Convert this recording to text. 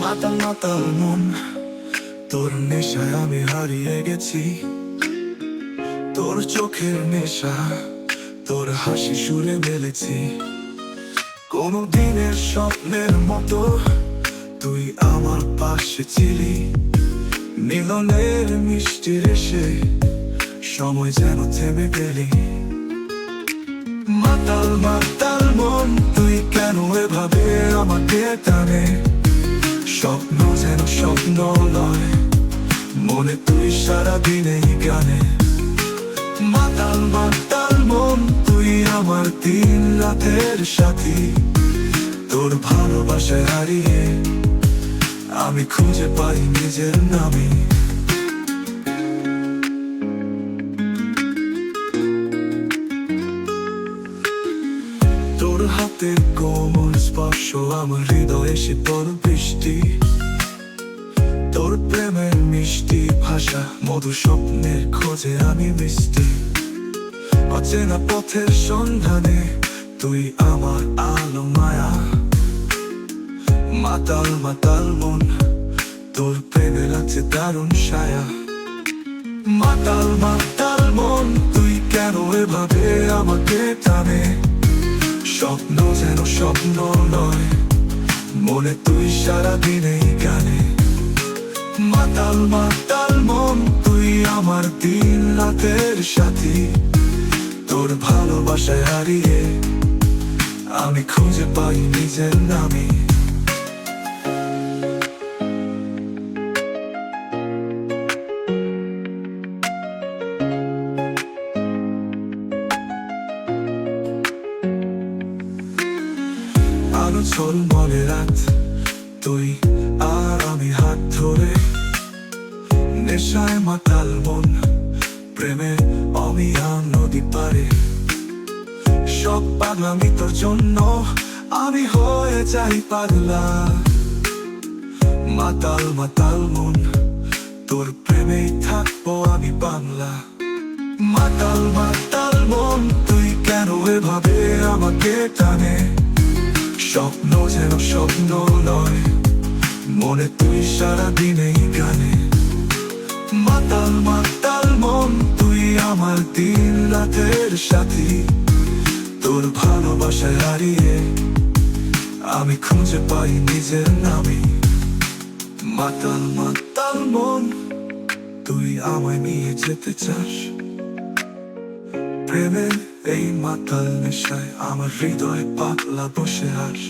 মাতাল মাতাল মন, তোর নেশায় আমি হারিয়ে গেছি। তোর চোখের নেশা, তোর হাসি সুরে মেলেছি। কোনো দিনের স্বপ্নের মতো তুই আমার পাশে ছিলি। মিলনের মিষ্টি রেসে সময় যেন থেমে গেলি। মাতাল মন, তুই কেন এভাবে আমাকে টানে? স্বপ্ন যেন স্বপ্ন নয়, মনে তুই সারা দিনেই গানে। মাতাল মাতাল মন, তুই আমার দিন রাতের সাথী। তোর ভালোবাসায় হারিয়ে আমি খুঁজে পাই নিজের নামে। তোর হাতের কোমল স্পর্শ, আমার হৃদয়ে শীতল বৃষ্টি। তোর প্রেমের মিষ্টি ভাষা, মধু স্বপ্নের খোঁজে আমি মিষ্টি। অচেনা পথের সন্ধানে তুই আমার আলো মায়া। মাতাল মাতাল মন, তোর প্রেমের আছে দারুণ ছায়া। মাতাল মাতাল মন, তুই কেন এভাবে আমাকে টানে? স্বপ্ন নয়। মনে তুই সারা দিনেই গানে মাতাল মাতাল মন, তুই আমার দিন রাতের সাথী। তোর ভালোবাসায় হারিয়ে আমি খুঁজে পাই নিজের নামে। আলো রাত তুই আর আমি হাত ধরে নেশায় মাতাল মন, প্রেমে অমিয়ান নদী পারে সব পাগলামি তোর জন্য আমি হয়ে যাই পাগলা। মাতাল মাতাল মন, তোর প্রেমেই থাকব আমি বাংলা। মাতাল মাতাল মন, তুই কেন এভাবে আমাকে টানে? স্বপ্ন যেন স্বপ্ন নয় মনে তুই সারা দিনেই গানে মাতাল মাতাল মন তুই আমার দিন রাতের সাথী তোর ভালোবাসায় হারিয়ে আমি খুঁজে পাই নিজের নামে মাতাল মাতাল মন তুই আমায় নিয়ে যেতে চাস প্রেমের এই মাতাল নেশায় আমার হৃদয় পাতলা বসে আস